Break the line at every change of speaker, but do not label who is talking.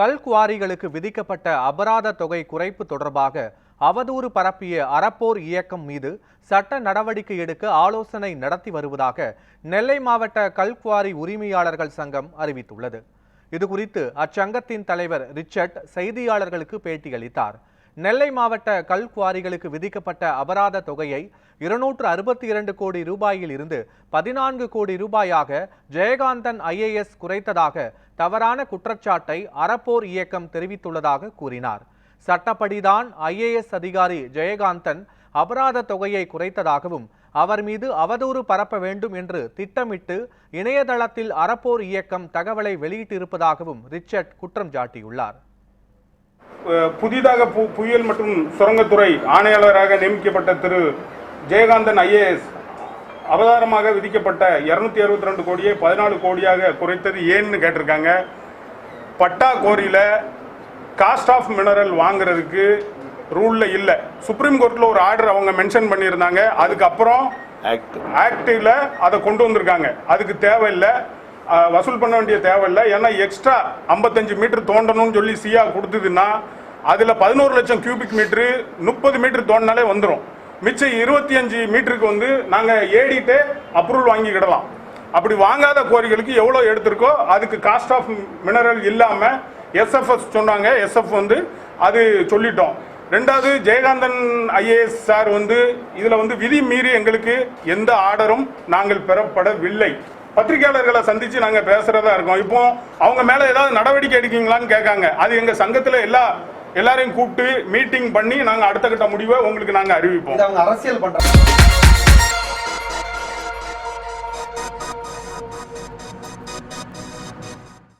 கல் குவாரிகளுக்கு விதிக்கப்பட்ட அபராத தொகை குறைப்பு தொடர்பாக அவதூறு பரப்பிய அறப்போர் இயக்கம் மீது சட்ட நடவடிக்கை எடுக்க ஆலோசனை நடத்தி வருவதாக நெல்லை மாவட்ட கல்குவாரி உரிமையாளர்கள் சங்கம் அறிவித்துள்ளது. இதுகுறித்து அச்சங்கத்தின் தலைவர் ரிச்சர்ட் செய்தியாளர்களுக்கு பேட்டியளித்தார். நெல்லை மாவட்ட கல்குவாரிகளுக்கு விதிக்கப்பட்ட அபராத தொகையை இருநூற்று அறுபத்தி இரண்டு கோடி ரூபாயில் இருந்து பதினான்கு கோடி ரூபாயாக ஜெயகாந்தன் ஐஏஎஸ் குறைத்ததாக தவறான குற்றச்சாட்டை அறப்போர் இயக்கம் தெரிவித்துள்ளதாக கூறினார். சட்டப்படிதான் ஐஏஎஸ் அதிகாரி ஜெயகாந்தன் அபராத தொகையை குறைத்ததாகவும் அவர் மீது அவதூறு பரப்ப வேண்டும் என்று திட்டமிட்டு இணையதளத்தில் அறப்போர் இயக்கம் தகவலை வெளியிட்டிருப்பதாகவும் ரிச்சர்ட் குற்றம் சாட்டியுள்ளார்.
புதிதாக புயல் மற்றும் சுரங்கத்துறை ஆணையாளராக நியமிக்கப்பட்ட திரு ஜெயகாந்தன் ஐஏஎஸ். அவதாரமாக விதிக்கப்பட்ட இருநூத்தி அறுபத்தி ரெண்டு கோடியை பதினாலு கோடியாக குறைத்தது ஏன்னு கேட்டிருக்காங்க. பட்டா கோரியில காஸ்ட் ஆஃப் மினரல் வாங்குறதுக்கு ரூல்ல இல்ல. சுப்ரீம் கோர்ட்ல ஒரு ஆர்டர் அவங்க மென்ஷன் பண்ணியிருந்தாங்க. அதுக்கப்புறம்
ஆக்ட்
ஆக்டில் அதை கொண்டு வந்திருக்காங்க. அதுக்கு தேவையில்லை. வசூல் பண்ண வேண்டிய தேவையில்லை. ஏன்னா எக்ஸ்ட்ரா 55 மீட்டர் தோண்டணும்னு சொல்லி சியா கொடுத்ததுன்னா அதில் பதினோரு லட்சம் கியூபிக் மீட்ரு முப்பது மீட்டர் தோண்டினாலே வந்துடும் மிச்சம் இருபத்தி அஞ்சு மீட்டருக்கு வந்து நாங்கள் ஏடிட்டு அப்ரூவல் வாங்கிக்கிடலாம் அப்படி வாங்காத கோரிகளுக்கு எவ்வளோ எடுத்திருக்கோ அதுக்கு காஸ்ட் ஆஃப் மினரல் இல்லாமல் எஸ்எஃப்எஸ் சொன்னாங்க. எஸ்எஃப் வந்து அது சொல்லிட்டோம். ரெண்டாவது ஜெயகாந்தன் ஐஏஎஸ் சார் வந்து இதில் வந்து விதி மீறி எங்களுக்கு எந்த ஆர்டரும் நாங்கள் பெறப்படவில்லை. பத்திரிகையாளர்களை சந்திச்சு நாங்கள் பேசுகிறதா இருக்கோம். இப்போ அவங்க மேலே ஏதாவது நடவடிக்கை எடுக்கீங்களான்னு கேட்காங்க. அது எங்கள் சங்கத்தில் எல்லா எல்லாரையும் கூப்பிட்டு மீட்டிங் பண்ணி நாங்க அடுத்த கட்ட முடிவை உங்களுக்கு நாங்க அறிவிப்போம்.
அரசியல் பண்றாங்க